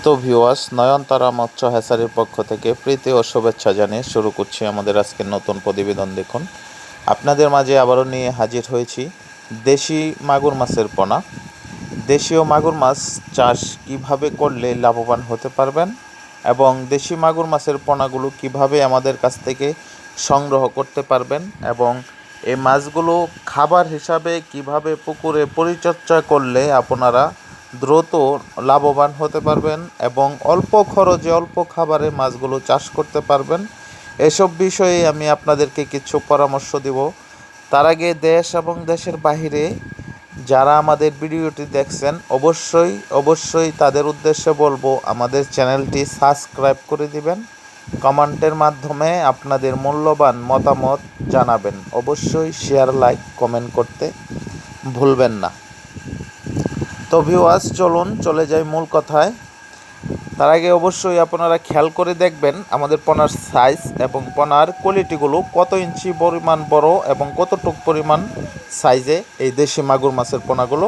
সম্মানিত ভিউয়ার্স নয়নতারা মৎস্য হ্যাসারির পক্ষ থেকে প্রীতি ও শুভেচ্ছা জানিয়ে শুরু করছি আমাদের আজকের নতুন প্রতিবেদন। দেখুন, আপনাদের মাঝে আবারও নিয়ে হাজির হয়েছি দেশি মাগুর মাছের পোনা। দেশীয় মাগুর মাছ চাষ কীভাবে করলে লাভবান হতে পারবেন এবং দেশি মাগুর মাছের পোনাগুলো কীভাবে আমাদের কাছ থেকে সংগ্রহ করতে পারবেন এবং এই মাছগুলো খাবার হিসাবে কীভাবে পুকুরে পরিচর্যা করলে আপনারা দ্রুত লাভবান হতে পারবেন এবং অল্প খরচে অল্প খাবারে মাছগুলো চাষ করতে পারবেন। এসব বিষয়ে আমি আপনাদেরকে কিছু পরামর্শ দিব। তার আগে দেশ এবং দেশের বাহিরে যারা আমাদের ভিডিওটি দেখছেন, অবশ্যই অবশ্যই তাদের উদ্দেশ্যে বলব, আমাদের চ্যানেলটি সাবস্ক্রাইব করে দিবেন। কমেন্টের মাধ্যমে আপনাদের মূল্যবান মতামত জানাবেন। অবশ্যই শেয়ার, লাইক, কমেন্ট করতে ভুলবেন না। তো চলুন চলে যাই মূল কথায়। তার আগে অবশ্যই আপনারা খেয়াল করে দেখবেন আমাদের পনার সাইজ এবং পনার কোয়ালিটিগুলো কত ইঞ্চি পরিমাণ বড় এবং কতটুক পরিমাণ সাইজে এই দেশি মাগুর মাছের পোনাগুলো।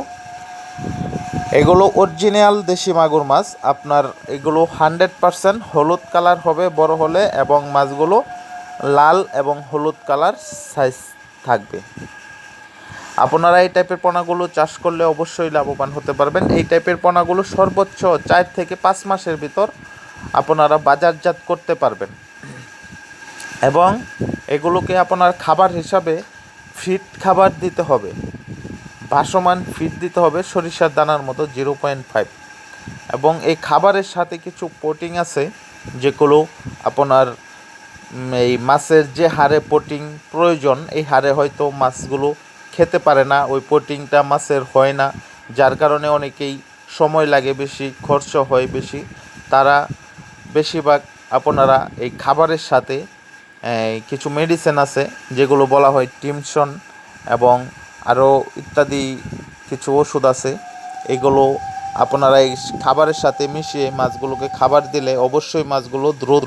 এগুলো অরিজিনাল দেশি মাগুর মাছ। আপনার এগুলো হান্ড্রেড পারসেন্ট হলুদ কালার হবে বড় হলে এবং মাছগুলো লাল এবং হলুদ কালার সাইজ থাকবে। আপনারা এই টাইপের পোনাগুলো চাষ করলে অবশ্যই লাভবান হতে পারবেন। এই টাইপের পোনাগুলো সর্বোচ্চ চার থেকে পাঁচ মাসের ভিতর আপনারা বাজারজাত করতে পারবেন। এবং এগুলোকে আপনার খাবার হিসাবে ফিট খাবার দিতে হবে। ভাসমান ফিট দিতে হবে সরিষার দানার মতো জিরো পয়েন্ট ফাইভ। এবং এই খাবারের সাথে কিছু প্রোটিন আছে, যেগুলো আপনার এই মাছের যে হারে প্রোটিন প্রয়োজন, এই হারে হয়তো মাছগুলো খেতে পারে না, ওই প্রোটিনটা মাছের হয় না, যার কারণে অনেকেই সময় লাগে বেশি, খরচ হয় বেশি। তারা বেশিরভাগ আপনারা এই খাবারের সাথে কিছু মেডিসিন আছে, যেগুলো বলা হয় টিমসন এবং আরও ইত্যাদি কিছু ওষুধ আছে। এগুলো আপনারা এই খাবারের সাথে মিশিয়ে মাছগুলোকে খাবার দিলে অবশ্যই মাছগুলো দ্রুত